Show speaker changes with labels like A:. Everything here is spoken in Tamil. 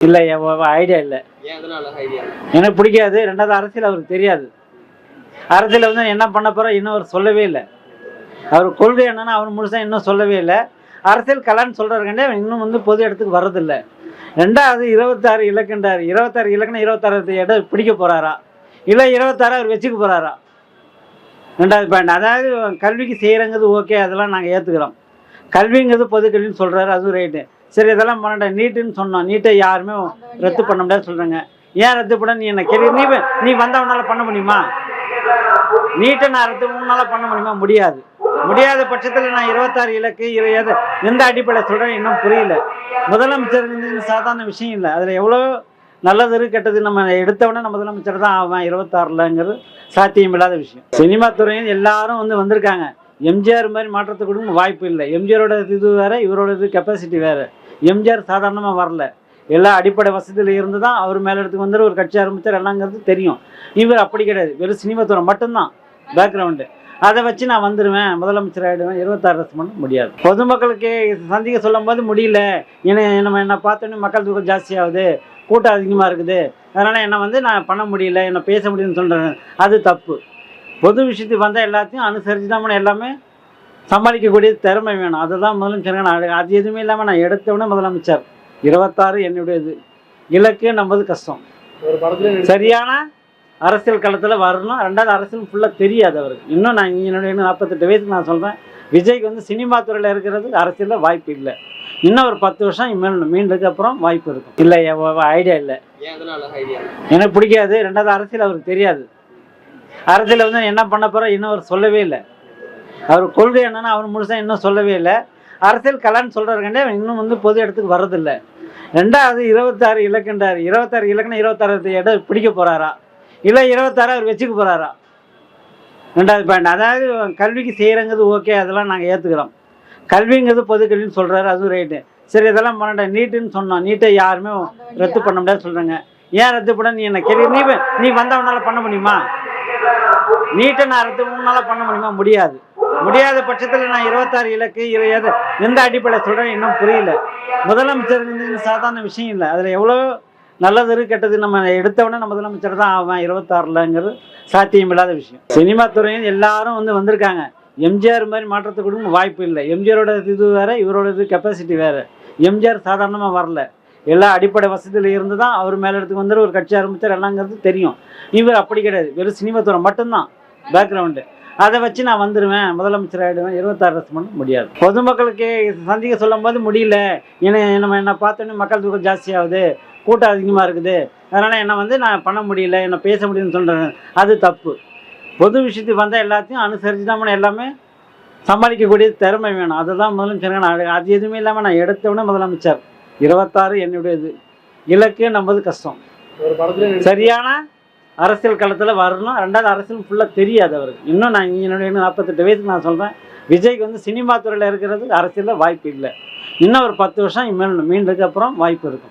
A: இல்லை ஐடியா இல்லை. எனக்கு பிடிக்காது. ரெண்டாவது அரசியல் அவருக்கு தெரியாது. அரசியல் வந்து என்ன பண்ண போகிறோம் இன்னும் அவர் சொல்லவே இல்லை. அவர் கொள்கை என்னன்னா அவர் முழுசாக இன்னும் சொல்லவே இல்லை. அரசியல் கலான்னு சொல்கிறாருக்கண்டே இன்னும் வந்து பொது இடத்துக்கு வர்றதில்லை. ரெண்டாவது இருபத்தாறு இலக்கண்டார் இருபத்தாறு இலக்கணம் இருபத்தாறு இடம் பிடிக்க போகிறாரா இல்லை இருபத்தாறு அவர் வச்சுக்க போகிறாரா ரெண்டாவது பாயிண்ட் அதாவது கல்விக்கு செய்கிறங்கிறது ஓகே அதெல்லாம் நாங்கள் ஏற்றுக்கிறோம் கல்விங்கிறது பொது கல்வின்னு சொல்கிறாரு அதுவும் ரைட்டு சரி இதெல்லாம் பண்ணட்ட நீட்டுன்னு சொன்னோம் நீட்டை யாருமே ரத்து பண்ண முடியாது சொல்கிறாங்க ஏன் ரத்து பண்ண? நீ என்ன கேள்வி நீ நீ வந்தவனால பண்ண முடியுமா? நீட்டை நான் ரத்து முன்னால பண்ண முடியுமா? முடியாது. முடியாத பட்சத்தில் நான் இருபத்தாறு இலக்கு இரு- எது எந்த அடிப்படையில் சொல்கிறேன் இன்னும் புரியல. முதலமைச்சர் சாதாரண விஷயம் இல்லை. அதில் எவ்வளோ நல்லது கெட்டது நம்ம எடுத்தவொடனே நம்ம முதலமைச்சர் தான் ஆவான். இருபத்தாறுலங்கிறது சாத்தியமில்லாத விஷயம். சினிமா துறையில் எல்லாரும் வந்து வந்திருக்காங்க. எம்ஜிஆர் மாதிரி கொடுக்க வாய்ப்பு இல்லை. எம்ஜிஆரோட இது வேற இவரோட இது கெப்பாசிட்டி வேற. எம்ஜிஆர் சாதாரணமாக வரல. எல்லா அடிப்படை வசதியில் இருந்து தான் அவர் மேலிடத்துக்கு வந்துட்டு ஒரு கட்சி ஆரம்பித்தார் எல்லாங்கிறது தெரியும். இவர் அப்படி கிடையாது. வெறும் சினிமா துறை மட்டும்தான் பேக்ரவுண்டு அதை வச்சு நான் வந்துடுவேன் முதலமைச்சர் ஆகிடுவேன் இருபத்தாறு வருஷம் பண்ண முடியாது. பொதுமக்களுக்கு சந்திக்க சொல்லும் போது முடியல. ஏன்னா நம்ம என்ன பார்த்தோன்னே மக்கள் தூக்கம் ஜாஸ்தியாகுது கூட்டம் அதிகமாக இருக்குது. அதனால் என்னை வந்து நான் பண்ண முடியல என்னை பேச முடியும்னு சொல்கிறேன் அது தப்பு. பொது விஷயத்துக்கு வந்தால் எல்லாத்தையும் அனுசரித்து தான் எல்லாமே சமாளிக்கக்கூடிய திறமை வேணும். அதுதான் முதலமைச்சர் நான் அது எதுவுமே இல்லாமல் நான் எடுத்தவொடனே முதலமைச்சர். இருபத்தாறு என்னுடையது. இலக்கு நம்பது கஷ்டம். சரியான அரசியல் களத்தில் வரணும். ரெண்டாவது அரசியல் ஃபுல்லாக தெரியாது அவருக்கு. இன்னும் நான் என்னுடைய நாற்பத்தெட்டு வயசுக்கு நான் சொல்கிறேன் விஜய்க்கு வந்து சினிமா துறையில் இருக்கிறது அரசியலில் வாய்ப்பு இல்லை. இன்னும் ஒரு பத்து வருஷம் மீண்டும் மீண்டதுக்கு அப்புறம் வாய்ப்பு இருக்கும். இல்லை ஐடியா இல்லை. எனக்கு பிடிக்காது. ரெண்டாவது அரசியல் அவருக்கு தெரியாது. அரசியல் வந்து என்ன பண்ண போகிறோம் இன்னும் அவர் சொல்லவே இல்லை. அவர் கொள்கை என்னன்னா அவர் முழுசாக இன்னும் சொல்லவே இல்லை. அரசியல் கலான்னு சொல்கிறாருக்கண்டே இன்னும் வந்து பொது இடத்துக்கு வர்றதில்லை. ரெண்டாவது இருபத்தாறு இலக்கண்டார் இருபத்தாறு இலக்கணம் இருபத்தாறு இடம் பிடிக்க போகிறாரா இல்லை இருபத்தாறு அவர் வச்சுக்க போகிறாரா ரெண்டாவது பாயிண்ட் அதாவது கல்விக்கு செய்கிறங்கிறது ஓகே அதெல்லாம் நாங்கள் ஏற்றுக்கிறோம் கல்விங்கிறது பொது கல்வின்னு சொல்கிறாரு அதுவும் ரைட்டு சரி இதெல்லாம் பண்ணட்ட நீட்டுன்னு சொன்னோம். நீட்டை யாருமே ரத்து பண்ண முடியாது சொல்கிறாங்க ஏன் ரத்து பண்ண? நீ என்ன கேள்வி? நீ நீ வந்தவனால பண்ண முடியுமா? நீட்டை நான் ரத்து முன்னால பண்ண முடியுமா? முடியாது. முடியாத பட்சத்தில் நான் இருபத்தாறு இலக்கு இருபது எந்த அடிப்படையில் சொல்கிறேன் இன்னும் புரியல. முதலமைச்சர் சாதாரண விஷயம் இல்லை. அதில் எவ்வளோ நல்லது இரு கெட்டது நம்ம எடுத்தவொடனே நம்ம முதலமைச்சர் தான் ஆவான் இருபத்தாறுலங்கிறது சாத்தியமில்லாத விஷயம். சினிமா துறையில் எல்லாரும் வந்து வந்திருக்காங்க. எம்ஜிஆர் மாதிரி மாற்றத்துக்கு கொடுக்க வாய்ப்பு இல்லை. எம்ஜிஆரோட இது வேறு இவரோட இது கெப்பாசிட்டி வேறு. எம்ஜிஆர் சாதாரணமாக வரல. எல்லா அடிப்படை வசதியில் இருந்து தான் அவர் மேலிடத்துக்கு வந்துட்டு ஒரு கட்சி ஆரம்பித்தார் எல்லாங்கிறது தெரியும். இவர் அப்படி கிடையாது. வெறும் சினிமா துறை மட்டும்தான். பேக்ரவுண்டு அதை வச்சு நான் வந்துடுவேன் முதலமைச்சர் ஆகிடுவேன் இருபத்தாறு வருஷம் பண்ண முடியாது. பொதுமக்களுக்கு சந்திக்க சொல்லும் போது முடியல. ஏன்னா நம்ம என்ன பார்த்தோன்னே மக்கள் தூக்கம் ஜாஸ்தியாகுது கூட்டம் அதிகமாக இருக்குது. அதனால் என்னை வந்து நான் பண்ண முடியல. என்னை பேச முடியும்னு சொல்கிறேன் அது தப்பு. பொது விஷயத்துக்கு வந்தால் எல்லாத்தையும் அனுசரித்து தான் எல்லாமே சமாளிக்கக்கூடிய திறமை வேணும். அதுதான் முதலமைச்சர் நான் அது எதுவுமே இல்லாமல் நான் எடுத்தவொடனே முதலமைச்சர். இருபத்தாறு என்னுடையது. இலக்கு நம்பது கஷ்டம். சரியான அரசியல் களத்தில் வரணும். ரெண்டாவது அரசியல் ஃபுல்லாக தெரியாது அவருக்கு. இன்னும் நான் என்னுடைய நாற்பத்தெட்டு வயசுக்கு நான் சொல்கிறேன் விஜய்க்கு வந்து சினிமா துறையில் இருக்கிறது அரசியலில் வாய்ப்பு இல்லை. இன்னும் ஒரு பத்து வருஷம் மீண்டும் மீண்டதுக்கு அப்புறம் வாய்ப்பு இருக்கும்.